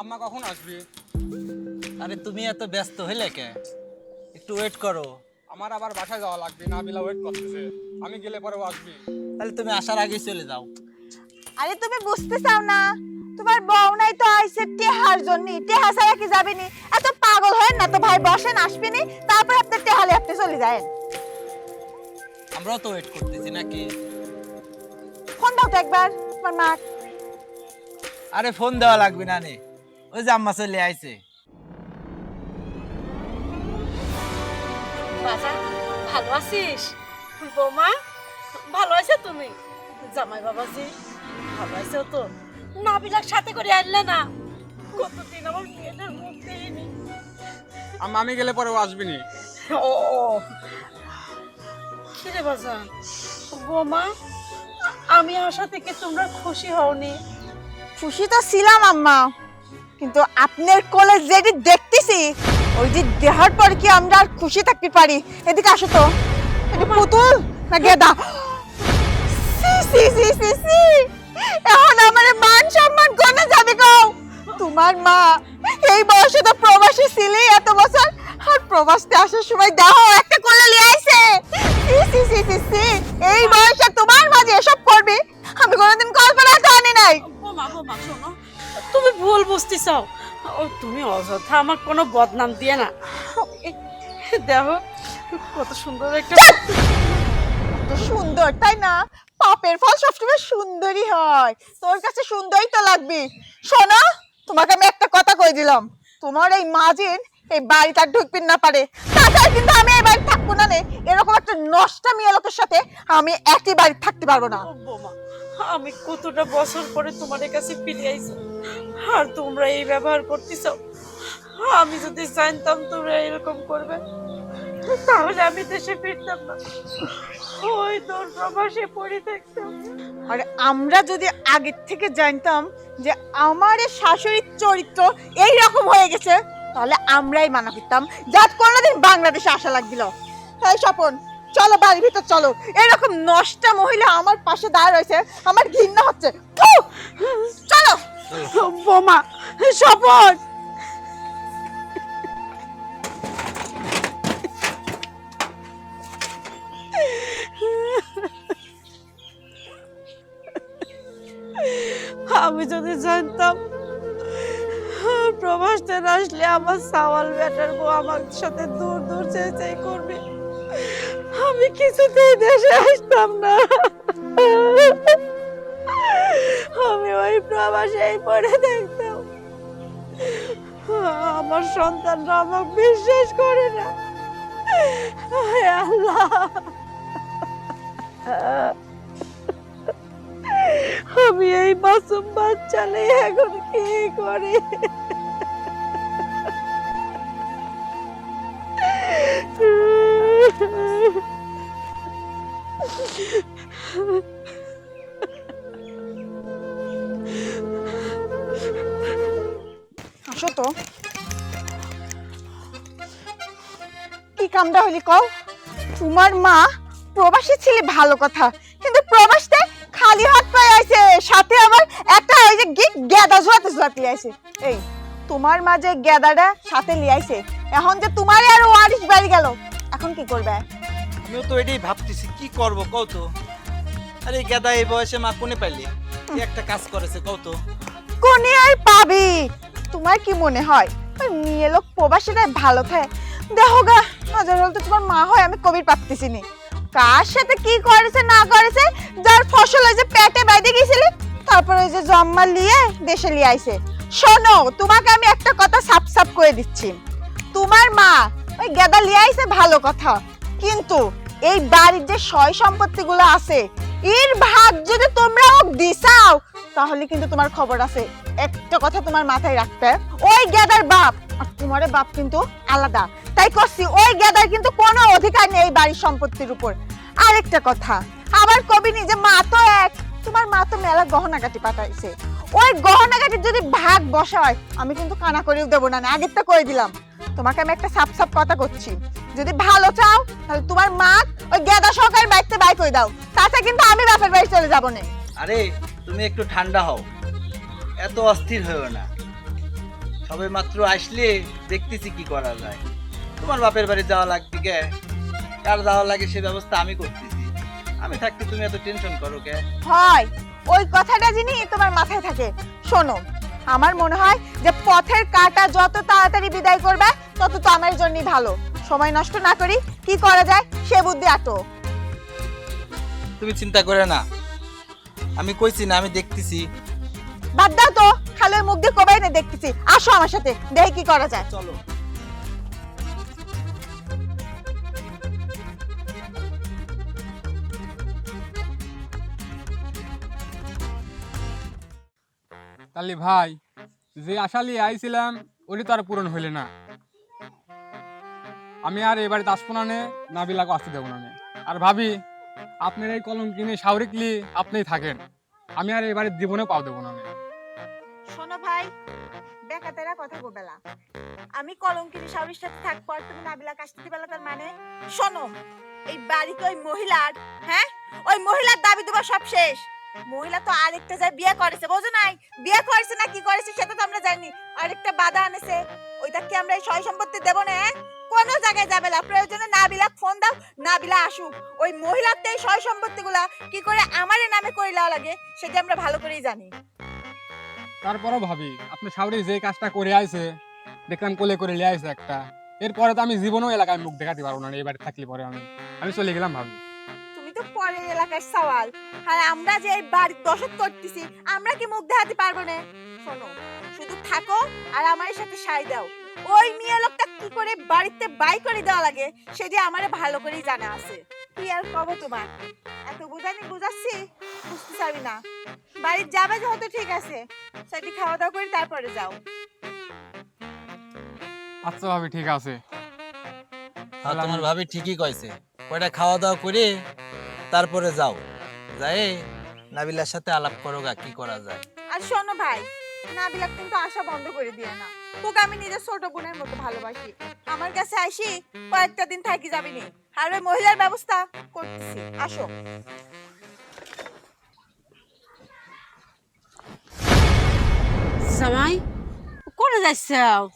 আম্মা কখন আসবে? আরে তুমি এত ব্যস্ত হইলে কে? একটু ওয়েট করো। আমার আবার বাসায় যাওয়া লাগবে না বিলা ওয়েট করতেছে। আমি গেলে পরেও আসবে। তাহলে তুমি আসার আগে চলে যাও। আরে তুমি বুঝতে চাও না? তোমার বউ নাই তো আইছে টেহার জন্য। টেহা ছাড়া কি যাবে নি? এত পাগল হয় না তো ভাই বসেন আসবে নি? তারপর আপনি টেহালে আপনি চলে যায় আমরাও তো ওয়েট করতেছি নাকি? ফোন দাও তো একবার তোমার মা। আরে ফোন দেওয়া লাগবে না নে। ওই যে আম্মা চলে আইছে। ভালো আছিস? বৌমা ভালো আছে তুমি? জামাই বাবাজি ভালো আছে তো? নাবিলার সাথে করে আনলে না কতদিন আমার মেয়েটার মুখ দেখিনি। আম্মা আমি গেলে পরেও আসবি নি। ও কিরে বাজার বৌমা আমি আসা থেকে তোমরা খুশি হওনি। খুশি তো ছিলাম আম্মা। কিন্তু আপনার কোলে যেটি দেখতেছি ওই যে দেহার পর কি আমরা আর খুশি থাকতে পারি? এদিকে আসো তো। এটা পুতুল? না গেদা সি সি সি সি সি। এখন আমার মান সম্মান কোনে যাবে গো। তোমার মা এই বয়সে তো প্রবাসী ছিলি এত বছর। আর প্রবাসতে আসার সময় দেখো একটা কোলে নিয়ে আইছে। সি সি সি সি সি। এই বয়সে তোমার মা যে এসব করবে আমি কোনোদিন কল্পনা জানি নাই। বোমা শোনো। তুমি ভুল বুঝতে চাও ও তুমি অযথা আমার কোনো বদনাম দিয়ে না। দেখো কত সুন্দর একটা তো সুন্দর তাই না? পাপের ফল সবসময় সুন্দরই হয়। তোর কাছে সুন্দরই তো লাগবে। শোনো তোমাকে আমি একটা কথা কই দিলাম। তোমার এই মাজিন এই বাড়িটা ঢুকবিন না পারে। তাছাড়া কিন্তু আমি এই বাড়ি থাকব না নে। এরকম একটা নষ্টা মেয়ে লোকের সাথে আমি একই বাড়ি থাকতে পারব না। আমি কতটা বছর পরে তোমাদের কাছে ফিরে আইছি? আর তোমরা এই ব্যবহার করতেছ? আমি যদি জানতাম তোমরা এরকম করবে, তাহলে আমি দেশে ফিরতাম না। ওই তোর প্রবাসে পড়ে থাকতাম। আর আমরা যদি আগের থেকে জানতাম যে আমার শাশুড়ির চরিত্র এই রকম হয়ে গেছে, তাহলে আমরাই মানা করতাম। যার কোনোদিন বাংলাদেশে আসা লাগছিল। তাই স্বপন চলো, বাড়ির ভিতর চলো। এরকম নষ্টা মহিলা আমার পাশে দাঁড়ায় রয়েছে, আমার ঘৃণা হচ্ছে। চলো। বোমা, শপথ। আমি যদি জানতাম প্রবাস থেকে আসলে আমার সাওয়াল বেটার বউ আমার সাথে দূর দূর চেয়ে চেয়ে আমি কিছুতেই দেশে আসতাম না। আমি ওই প্রবাসেই পড়ে দেখতাম আমার সন্তানরা আমাকে বিশ্বাস করে না। আল্লাহ। আমি এই মাসুম বাচ্চা নিয়ে এখন কি করি? কও তোমার মা প্রবাসী ছিলে ভালো কথা। কিন্তু প্রবাসতে খালি হাত পায়ে আইছে সাথে আবার একটা ওই যে গি গেদা ঝুলাতে ঝুলাতে আইছে। এই তোমার মা যে গেদাটা সাথে লিয়ে আইছে এখন যে তোমার আর ওয়ারিশ বাড়ি গেল এখন কি করবে? আমিও তো এটাই ভাবতেছি কি করব কও তো? আরে গেদা এই বয়সে মা কোনে পাইলি? কি একটা কাজ করেছে কও তো? কোনে আর পাবি? তোমার কি মনে হয়? ওই মেয়ে লোক প্রবাসীরা ভালো থাকে? দেখো গা হাজার তো তোমার মা হয়, আমি কবির পাচ্তেছি নি কার সাথে কি করেছে, না করেছে, যার ফসল ওই যে পেটে বাইরে গেছিলে, তারপর ওই যে জম্মা লিয়ে দেশে লিয়ে আইছে। শোনো, তোমাকে আমি একটা কথা সাপ সাপ করে দিচ্ছি। তোমার মা ওই গেদা লিয়ে আইছে ভালো কথা, কিন্তু এই বাড়ির যে সয় সম্পত্তিগুলো আছে, এর ভাগ যদি তোমরা হোক দিছাও, তাহলে কিন্তু তোমার খবর আছে। একটা কথা তোমার মাথায় রাখতে, ওই গেদার বাপ আর তোমার বাপ কিন্তু আলাদা। তাই করছি, ওই গেদার কিন্তু কোনো অধিকার নেই বাড়ির সম্পত্তির উপর। আরেকটা কথা আবার কবি নিজে মা তো এক, তোমার মা তো মেলা গহনাগাটি পাঠাইছে। ওই গহনাগাটি যদি ভাগ বসায়, আমি কিন্তু কানা করেও দেবো না আগের তো করে দিলাম। তোমাকে আমি একটা সাপ সাপ কথা করছি, যদি ভালো চাও, তাহলে তোমার মা ওই গেদা সহকারে বাড়িতে বাই করে দাও। তাতে কিন্তু আমি বাপের বাড়ি চলে যাব না। আরে, তুমি একটু ঠান্ডা হও। এত অস্থির হয়েও না। সবে মাত্র আসলে দেখতেছি কি করা যায়। তোমার বাপের বাড়ি যাওয়া লাগবে কে? কার যাওয়া লাগে সে ব্যবস্থা আমি করতেছি। আমি থাকতে তুমি এত টেনশন করো কে? হয় ওই কথাটা যিনি তোমার মাথায় থাকে। শোনো আমার মনে হয় যে পথের কাটা যত তাড়াতাড়ি বিদায় করবে তত তো আমার জন্যই ভালো। সময় নষ্ট না করি কি করা যায় সে বুদ্ধি আটো তুমি চিন্তা করে না। আমি কইছি না আমি দেখতেছি। বাদ দাও তো। খালি ওই মুখ দিয়ে কবাই না দেখতেছি। আসো আমার সাথে দেখে কি করা যায়। চলো। তাহলে ভাই যে আশা নিয়ে আইছিলাম ওটি তো আর পূরণ হইলে না। আমি আর এবারে আসব না নে নাবিলাকে আসতে দেবো না নে। আর ভাবি আপনার এই কলম কিনে সাউরিকলি আপনিই থাকেন। আমি আর এবারে জীবনে পাও দেবো না নে। ভাই? বেকাতেরা কথা গোবেলা আমি কলঙ্কিনী শাওরির সাথে থাকব আর তুমি নাবিলা কাশতে দিবেলা তার মানে? শোনো, এই বাড়িতে ওই মহিলার হ্যাঁ? ওই মহিলার দাবি দেবা সব শেষ। মহিলা তো আরেকটা যায় বিয়ে করেছে, বোঝো নাই? বিয়ে করেছে না কি করেছে সেটা তো আমরা জানি। আরেকটা বাধা আনেছে। ওইটা কি আমরা এই সয় সম্পত্তি দেবো না হ্যাঁ? কোনো জায়গায় যাবে না। প্রয়োজনে নাবিলা ফোন দাও, নাবিলা আসুক। ওই মহিলার তো এই সয় সম্পত্তিগুলা কি করে আমারে নামে করে লাগে, সেটা আমরা ভালো করেই জানি। তারপরও ভাবি, আপনি সাউরি যে কাজটা করে আইছে, দেখলাম কোলে করে লিয়ে আইছে একটা। এরপরে তো আমি জীবনেও এলাকায় মুখ দেখাতে পারব না এবারে থাকলে পরে আমি। আমি চলে গেলাম ভাবি। তুমি তো সওয়াল। আর আমরা যে এই দশক করতেছি, আমরা কি মুখ দেখাতে পারব না? শোনো, শুধু থাকো আর আমার সাথে সাই দাও। ওই মেয়ে লোকটা কি করে বাড়িতে বাই করে দেওয়া লাগে সেটি আমারে ভালো করেই জানা আছে। কি আর কব তোমার? এত বুঝানি বুঝাচ্ছি বুঝতে চাবি না। বাড়ির যাবে যেহেতু ঠিক আছে সেটি খাওয়া দাওয়া করে তারপরে যাও। আচ্ছা ভাবি ঠিক আছে। হ্যাঁ তোমার ভাবি ঠিকই কইছে কয়টা খাওয়া দাওয়া করে তারপরে যাও। যাই নাবিলার সাথে আলাপ করো গা কি করা যায়। আর শোনো ভাই নাবিলা কিন্তু আশা বন্ধ করে দিয়ে না। তোকে আমি নিজের ছোট বোনের মতো ভালোবাসি। আমার কাছে আসি কয়েকটা দিন থাকি যাবি নি। আর ওই মহিলার ব্যবস্থা করতেছি। আসো। জামাই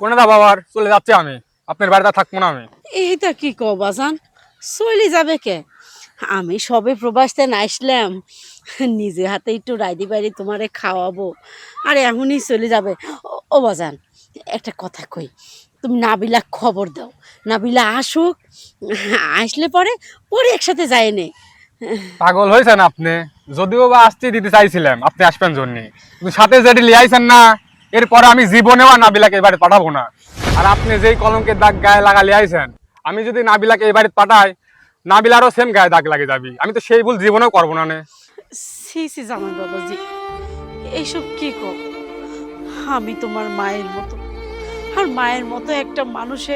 কোনে দা বাবার চলে যাচ্ছে আমি। আপনার বাড়িতে থাকব না আমি। এইটা কি কও বাজান? চলে যাবে কে? আমি সবে প্রবাসতে আসলাম নিজে হাতে একটু রাইদি বাইরে তোমারে খাওয়াবো। আর এমনই চলে যাবে। ও বাজান একটা কথা কই। তুমি নাবিলা খবর দাও। নাবিলা আসুক আসলে পরে পরে একসাথে যায় নে। পাগল হয়েছেন আপনি। যদিও বা আসতে দিতে চাইছিলাম আপনি আসবেন জন্য। কিন্তু সাথে যেটি লিয়াইছেন না এরপরে আমি জীবনেও আর নাবিলাকে এবারে পাঠাবো না। আর আপনি যেই কলঙ্কের দাগ গায়ে লাগা লিয়াইছেন আমি যদি নাবিলাকে এবারে পাঠাই নাবিলারও সেম গায়ে দাগ লাগে যাবি। আমি তো সেই ভুল জীবনেও করব না নে। সি সি জামাই বাবাজি এইসব কি কর আমি তোমার মায়ের মতো আর মায়ের মতো একটা মানুষে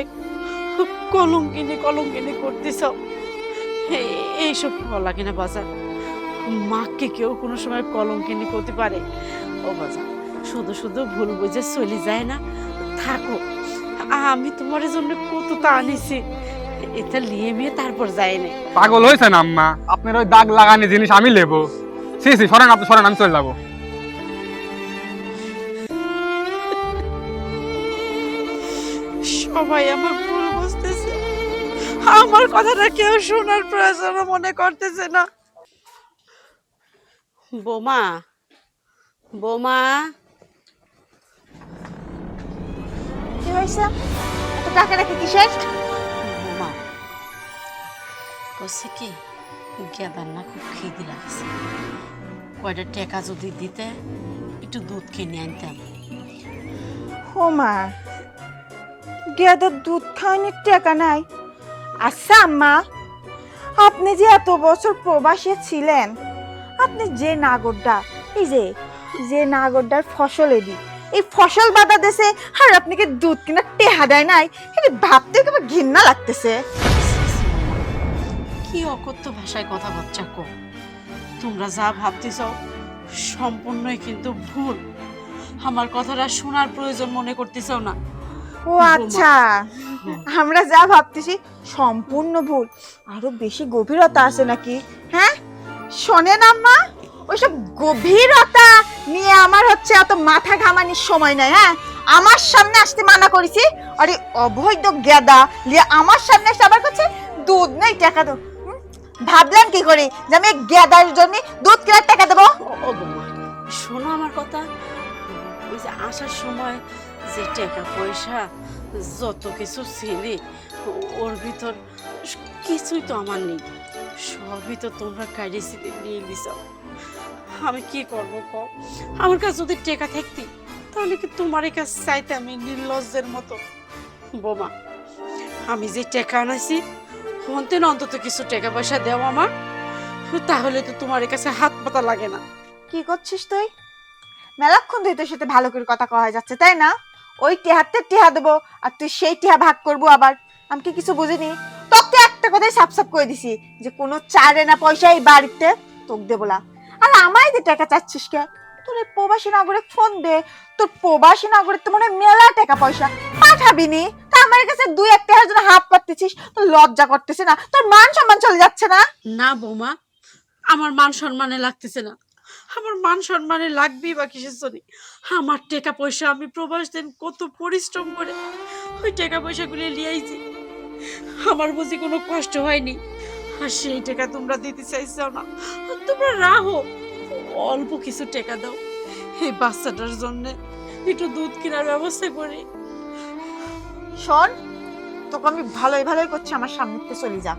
কলঙ্কিনি কলঙ্কিনি করতেছ। এইসব ভালো লাগে না বাজার মাকে কেউ কোনো সময় কলঙ্কিনি করতে পারে? ও বাজার শুধু শুধু ভুল বুঝে চলে যায় না? থাকো, আমি তোমার জন্য কত তা আনিছি। এটা নিয়ে মেয়ে তারপর যায় না। পাগল হয়েছেন আম্মা? আপনার ওই দাগ লাগানি জিনিস আমি নেব সি সি সরেন আপনি, সরেন, আমি চলে যাব। সবাই আমার ভুল বুঝতেছে। আমার কথাটা কেউ শোনার প্রয়োজন মনে করতেছে না। বোমা বোমা। কি হয়েছে? এত টাকা রেখে কিসের? বোমা কছে কি গেদার না খুব খিদি লাগছে। কয়টা টাকা যদি দিতে একটু দুধ কিনে আনতাম। ও মা গেদার দুধ খাওয়ানোর টাকা নাই। আচ্ছা আম্মা, আপনি যে এত বছর প্রবাসী ছিলেন, আপনি যে নাগরটা এই যে যে নাগরটার ফসল এদি, এই ফসল বাধা দেশে আর আপনাকে দুধ কিনা টেহা দেয় নাই? এটা ভাবতে কেমন ঘৃণা লাগতেছে। কি অকথ্য ভাষায় কথা বাচ্চা কো? তোমরা যা ভাবতেছ সম্পূর্ণই কিন্তু ভুল। আমার কথাটা শোনার প্রয়োজন মনে করতেছ না। ও আচ্ছা। আমরা যা ভাবতেছি সম্পূর্ণ ভুল। আরও বেশি গভীরতা আছে নাকি? হ্যাঁ? শোনেন আম্মা ওইসব গভীরতা নিয়ে আমার হচ্ছে এত মাথা ঘামানির সময় নাই হ্যাঁ? আমার সামনে আসতে মানা করেছি। আরে অবৈধ গেদা লিয়ে আমার সামনে এসে আবার কাছে দুধ নেই টাকা দাও ভাবলাম কি করে যে আমি গেদার জন্য দুধ কেনার টাকা দেবো? শোনো আমার কথা। ওই যে আসার সময় যে টাকা পয়সা যত কিছু ছিলে, ওর ভিতর কিছুই তো আমার নেই। সবই তো তোমরা সিটে নিয়ে দিছ আমি কি করব কও? আমার কাছে যদি টাকা থাকতি, তাহলে কি তোমার কাছে চাইতে আমি নির্লজ্জের মতো? বোমা, আমি যে টাকা আনাইছি হন্তেন অন্তত কিছু টাকা পয়সা দেও আমার, তাহলে তো তোমার কাছে হাত পাতা লাগে না। কি করছিস তুই? মেলাক্ষণ ধরে তোর সাথে ভালো করে কথা কওয়া যাচ্ছে, তাই না? ওই টেহাতে টেহা দেবো, আর তুই সেই টেহা ভাগ করব আবার। আমি কি কিছু বুঝিনি? তোকে একটা কথাই সাপ সাপ করে দিছি, যে কোনো চারে না পয়সা এই বাড়িতে তোকে দেবো না। আর আমায় যে টাকা চাচ্ছিস কে? তোর এই প্রবাসী নাগরিক ফোন দে, তোর প্রবাসী নাগরিক তো মনে মেলা টাকা পয়সা। পাঠাবি নি? তা আমার কাছে দুই এক টাকার জন্য হাফ পাচ্ছিস তোর লজ্জা করতেছে না, তোর মান সম্মান চলে যাচ্ছে না? না বৌমা, আমার মান সম্মানে লাগতেছে না। আমার মান সম্মানে লাগবেই বা কিসের জন্য? আমার টাকা পয়সা আমি প্রবাস দিন, কত পরিশ্রম করে ওই টাকা পয়সাগুলি লিয়াইছি আমার বুঝি কোনো কষ্ট হয়নি। আর সেই টাকা তোমরা দিতে চাইছো না, তোমরা রাহো, অল্প কিছু টাকা দাও। এই বাচ্চাটার জন্য একটু দুধ কেনার ব্যবস্থা করি। শোন, তোকে আমি ভালোই ভালোই করছি, আমার সামনে চলে যা।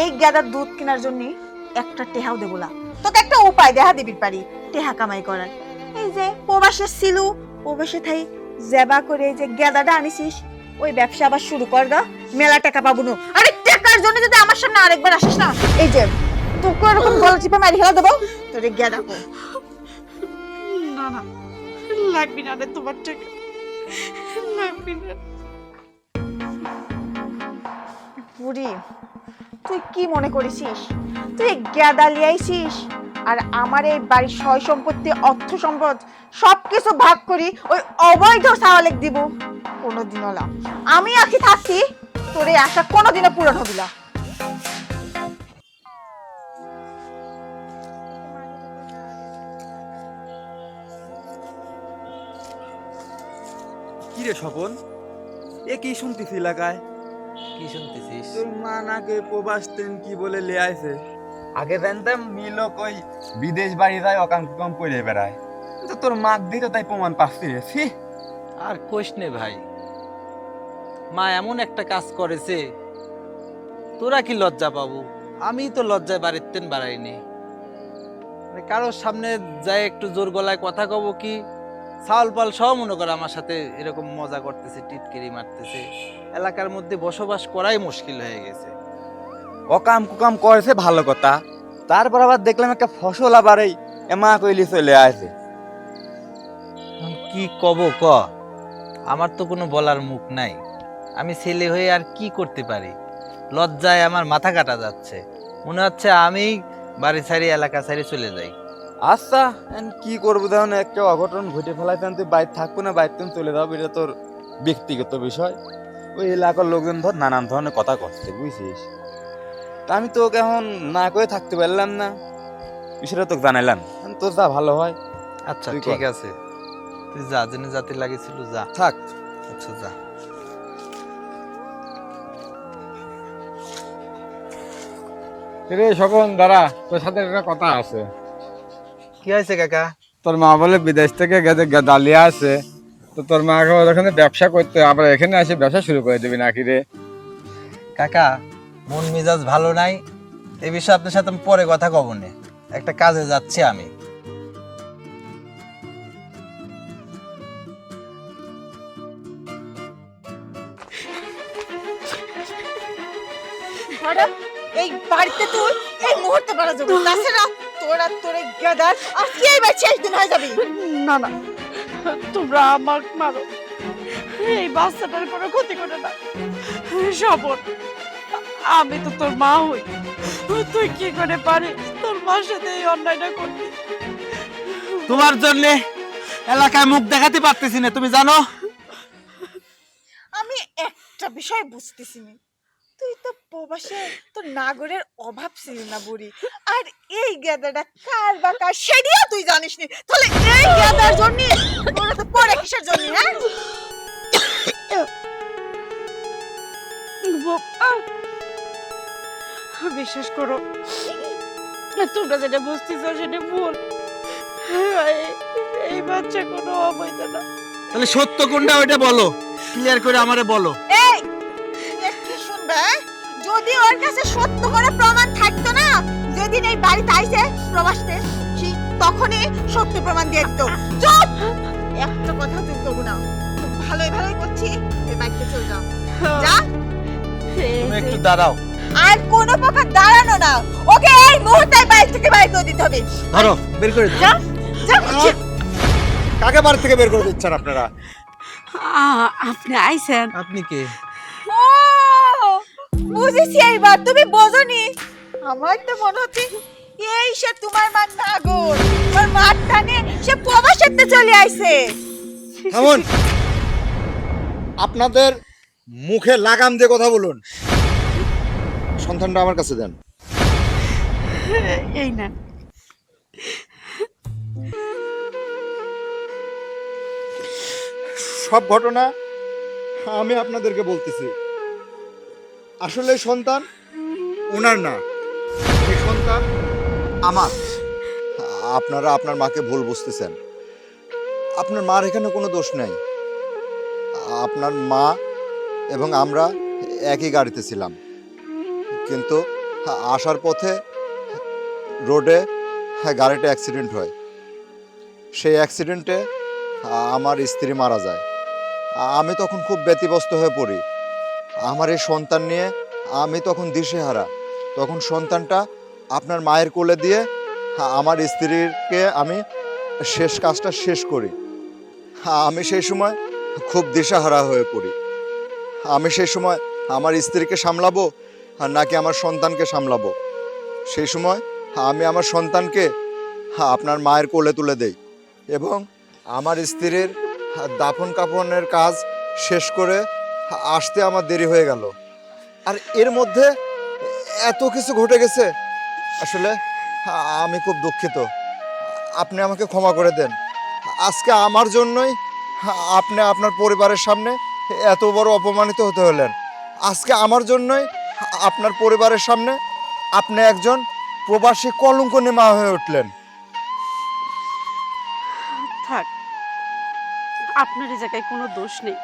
এই গাদার দুধ কেনার জন্য একটা টেহাও দেবো না। তোকে একটা উপায় দেখা দিবির পারি টেহা কামাই করার। এই যে প্রবাসে ছিল প্রবাসে থাই জেবা করে এই যে গেদাটা আনিছিস ওই ব্যবসা আবার শুরু কর গা মেলা টাকা পাবো না। আরে টাকার জন্য যদি আমার সামনে আরেকবার আসিস না এই যে তোকে এরকম গলা চিপে মারি খেলা দেবো তোরে গেদা কো না না লাগবে না রে তোমার টাকা লাগবে না। বুড়ি তুই কি মনে করেছিস তুই গেদা লিয়াইছিস আর আমার এই বাড়ির সয় সম্পত্তি, অর্থ সম্পদ, সবকিছু ভাগ করি ওই অবৈধ সাওয়ালেক দিব। কোনোদিনও না। আমি আছি থাকছি? তোর এই আশা কোনোদিনও পূরণ হবে না। কি রে স্বপন? এ কি শুনতেছি এলাকায়? কি শুনতেছিস? তোর মা নাকি প্রবাস তেন কি বলে লে আইছে? আগে জানতাম মিলো কই বিদেশ বাড়ি যায় অকাম করে বেড়ায়। তো তোর মাক দিয়ে তো তাই প্রমাণ পাচ্ছি রে ছি। আর কোষ নে ভাই মা এমন একটা কাজ করেছে তোরা কি লজ্জা পাবো? আমি তো লজ্জায় বাড়িতেন বাড়াইনি। মানে কারোর সামনে যাই একটু জোর গলায় কথা কব কি? চাউল পাল সব মনে করে আমার সাথে এরকম মজা করতেছে টিটকিরি মারতেছে। এলাকার মধ্যে বসবাস করাই মুশকিল হয়ে গেছে। অকাম কুকাম করেছে ভালো কথা। তারপর আবার দেখলাম একটা ফসল আবার এই মা কইলি চলে আসে। কি কব ক? আমার তো কোনো বলার মুখ নাই। আমি ছেলে হয়ে আর কি করতে পারি? লজ্জায় আমার মাথা কাটা যাচ্ছে। মনে হচ্ছে আমি বাড়ি ছাড়ি এলাকা ছাড়ি চলে যাই। আচ্ছা কি করব দেখুন একটা অঘটন ঘটে ফেলাইতেন তুই বাইরে থাকব না বাইরে তুমি চলে যাব এটা তোর ব্যক্তিগত বিষয়। ওই এলাকার লোকজন ধর নানান ধরনের কথা করছে বুঝছিস? তা আমি তোকে এখন না করে থাকতে পারলাম না। বিষয়টা তোকে জানাইলাম। তোর যা ভালো হয় আচ্ছা ঠিক আছে। তুই যা জেনে জাতি লাগেছিল যা। থাক। আচ্ছা যা। রে সকন দাঁড়া তোর সাথে একটা কথা আছে। কি হয়েছে কাকা? তোর মা বলে বিদেশ থেকে গেছে দালিয়া আছে। তো তোর মা ওখানে ব্যবসা করতে আবার এখানে এসে ব্যবসা শুরু করে দিবি নাকি রে? কাকা মন মেজাজ ভালো নাই এ বিষয়ে আপনার সাথে আমি পরে কথা কব নে। একটা কাজে যাচ্ছি আমি। এই বাড়িতে তুই এই মুহূর্তে বেড়া যাবি তাছাড়া তোরা তোর গেদার আজকে এই বাড়ি শেষ দিন হয়ে যাবি। না না তোমরা আমার মারো। এই বাচ্চাটার কোনো ক্ষতি করে না। সবর আমি তো তোর মা হই। তুই কি করে পারিস তোর মার সাথে এই অন্যায়টা করতে? তোমার জন্য এলাকায় মুখ দেখাতে পারতেছি না তুমি জানো? আমি একটা বিষয় বুঝতেছি না। তুই তো প্রবাসে তোর নাগরের অভাব ছিল না বুড়ি। আর এই গেদাটা কার বা কার সেদিও তুই জানিস নি তাহলে এই গেদার জন্য তোরা তো পরে কিসের জন্য হ্যাঁ? বিশ্বাস করো তোমরা যেটা বুঝতেছ সেটা ভুল। এই- এই বাচ্চা কোনো অবৈধ না। তাহলে সত্য কোনটা ওইটা বলো ক্লিয়ার করে আমারে বলো। হ্যাঁ? যদি ওর কাছে সত্য করে প্রমাণ থাকতো না যেদিন এই বাড়িতে আইছে প্রবাসতে ঠিক তখনই সত্য প্রমাণ দিয়ে দিত। চুপ! একটা কথা তুই তবু না। ভালোই ভালোই করছি। এই বাড়িতে চলে যাও। যা। তুমি একটু দাঁড়াও। আর কোনো প্রকার দাঁড়ানো না। ওকে এই মুহূর্তে বাড়ি থেকে বাইরে করে দিতে হবে। ধরো বের করে দাও। যা যা। কাকে বাড়ি থেকে বের করে দিচ্ছেন আপনারা? আপনি আইছেন। আপনি কে? ও বুঝেছি এইবার তুমি বোঝনি। আমার তো মনে হচ্ছে এই সে তোমার মা নাগর। তোমার মার টানে সে প্রবাসেতে চলে আইছে। থামুন। আপনাদের মুখে লাগাম দিয়ে কথা বলুন। সন্তানটা আমার কাছে দেন। এই না। সব ঘটনা আমি আপনাদেরকে বলতেছি। আসলে সন্তান ওনার না, এই সন্তান আমার। আপনারা আপনার মাকে ভুল বুঝতেছেন। আপনার মার এখানে কোনো দোষ নেই। আপনার মা এবং আমরা একই গাড়িতে ছিলাম। কিন্তু আসার পথে রোডে গাড়িটা অ্যাক্সিডেন্ট হয়। সেই অ্যাক্সিডেন্টে আমার স্ত্রী মারা যায়। আমি তখন খুব ব্যতিব্যস্ত হয়ে পড়ি। আমার এই সন্তান নিয়ে আমি তখন দিশেহারা। তখন সন্তানটা আপনার মায়ের কোলে দিয়ে আমার স্ত্রীকে আমি শেষ কাজটা শেষ করি। আমি সেই সময় খুব দিশাহারা হয়ে পড়ি। আমি সেই সময় আমার স্ত্রীকে সামলাবো আর নাকি আমার সন্তানকে সামলাবো? সেই সময় আমি আমার সন্তানকে আপনার মায়ের কোলে তুলে দেই এবং আমার স্ত্রীর দাফন কাফনের কাজ শেষ করে আসতে আমার দেরি হয়ে গেল। আর এর মধ্যে এত কিছু ঘটে গেছে। আসলে আমি খুব দুঃখিত। আপনি আমাকে ক্ষমা করে দেন। আজকে আমার জন্যই আপনি আপনার পরিবারের সামনে এত বড় অপমানিত হতে হলেন। আজকে আমার জন্যই আপনার পরিবারের সামনে আপনি একজন প্রবাসী কলঙ্ক নেমা হয়ে উঠলেন। থাক, আপনার এই জায়গায় কোনো দোষ নেই।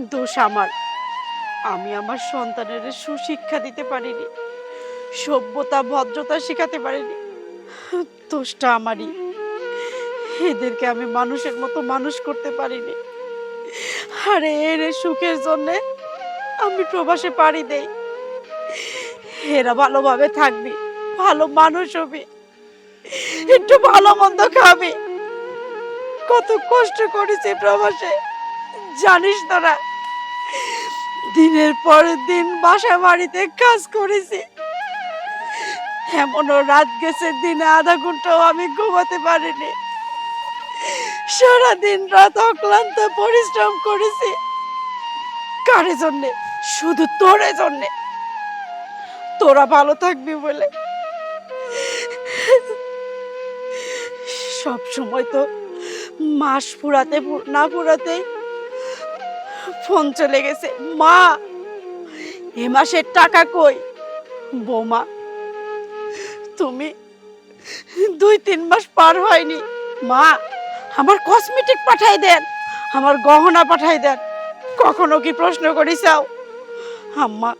দোষ আমার। আমি আমার সন্তানের সুশিক্ষা দিতে পারিনি, সভ্যতা, ভদ্রতা শেখাতে পারিনি। দোষটা আমারই। এদেরকে আমি মানুষের মতো মানুষ করতে পারিনি। আরে, এর সুখের জন্যে আমি প্রবাসে পাড়ি দেই। এরা ভালোভাবে থাকবি, ভালো মানুষ হবি, একটু ভালো মন্দ খাবি। কত কষ্ট করেছি প্রবাসে, জানিস তোরা দিনের পরের দিন বাসা বাড়িতে কাজ করেছি। এমনও রাত গেছে, দিনে আধা ঘন্টাও আমি ঘুমাতে পারিনি। সারাদিন রাত অক্লান্ত পরিশ্রম করেছি। কারে জন্যে, শুধু তোরে জন্যে। তোরা ভালো থাকবি বলে। সব সময় তো মাস ফুরাতে ফু- না ফুরাতে ফোন চলে গেছে। মা, এ মাসের টাকা কই? বৌমা, তুমি দুই, তিন মাস পার হয়নি। মা, আমার কসমেটিক পাঠাই দেন, আমার গহনা পাঠাই দেন। কখনো কি প্রশ্ন করি চাও? আম্মা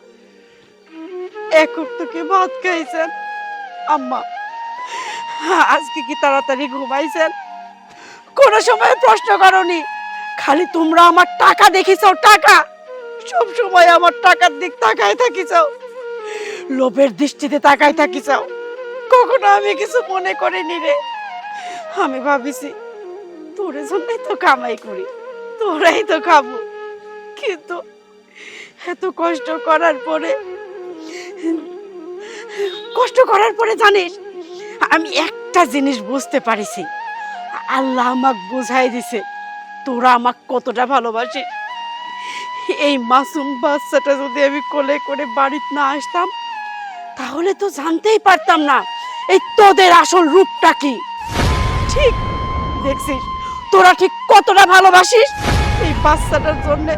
এখন তো কি ভাত খাইছেন? আম্মা, আজকে কি তাড়াতাড়ি ঘুমাইছেন? কোনো সময় প্রশ্ন করনি। খালি তোমরা আমার টাকা দেখিছো টাকা। সব সময় আমার টাকার দিক তাকায় থাকিছো লোভের দৃষ্টিতে তাকায় থাকিছো কখনো আমি কিছু মনে করিনি রে। আমি ভাবিছি, তোরে জন্যই তো কামাই করি, তোরাই তো খাব। কিন্তু এত কষ্ট করার পরে, কষ্ট করার পরে জানিস, আমি একটা জিনিস বুঝতে পারিছি। আল্লাহ আমাকে বুঝাই দিছে তোরা আমাকে কতটা ভালোবাসে এই মাসুম বাচ্চাটা যদি আমি কোলে করে বাড়িতে না আসতাম তাহলে তো জানতেই পারতাম না এই তোদের আসল রূপটা কি। ঠিক দেখছিস তোরা ঠিক কতটা ভালোবাসিস? এই বাচ্চাটার জন্য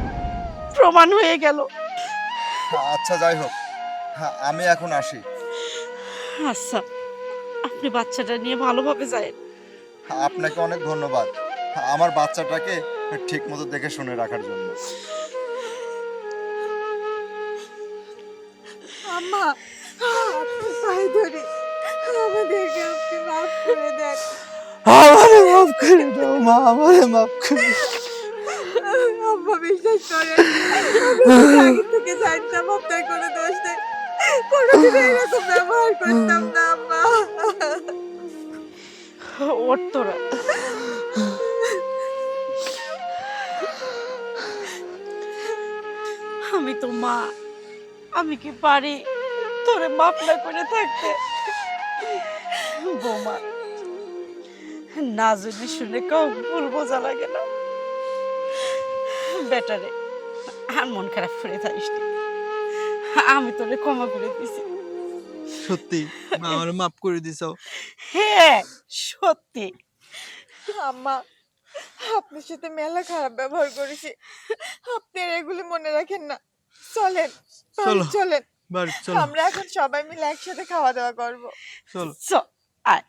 প্রমাণ হয়ে গেল। আচ্ছা যাই হোক। হ্যাঁ আমি এখন আসি। আচ্ছা আপনি বাচ্চাটা নিয়ে ভালোভাবে যায় আপনাকে অনেক ধন্যবাদ। আমার বাচ্চাটাকে ঠিক মতো দেখে শুনে রাখার জন্য। আম্মা আপনি ধরে আমাদেরকে আপনি মাফ করে দেন। আমারে মাফ করে দাও মা আমারে মাফ করে আম্মা বিশ্বাস করেন আগে থেকে জানতাম আপনার কোনো দোষ নেই। কোনোদিন এরকম ব্যবহার করতাম না আম্মা। ওর তোরা। আমি তো মা। আমি কি পারি? তোরে মাপ না করে থাকতে। বৌমা না যদি শুনে কাউ ভুল বোঝা লাগে না। বেটারে আর মন খারাপ করে থাকিস আমি তোরে ক্ষমা করে দিছি। সত্যি? মা আমারে মাফ করে দিছো? হ্যাঁ সত্যি। আম্মা আপনার সাথে মেলা খারাপ ব্যবহার করেছি। আপনি আর এগুলি মনে রাখেন না। চলেন চলো। চলেন। বাড়ি চলো। আমরা এখন সবাই মিলে একসাথে খাওয়া দাওয়া করব। চলো। চ আয়।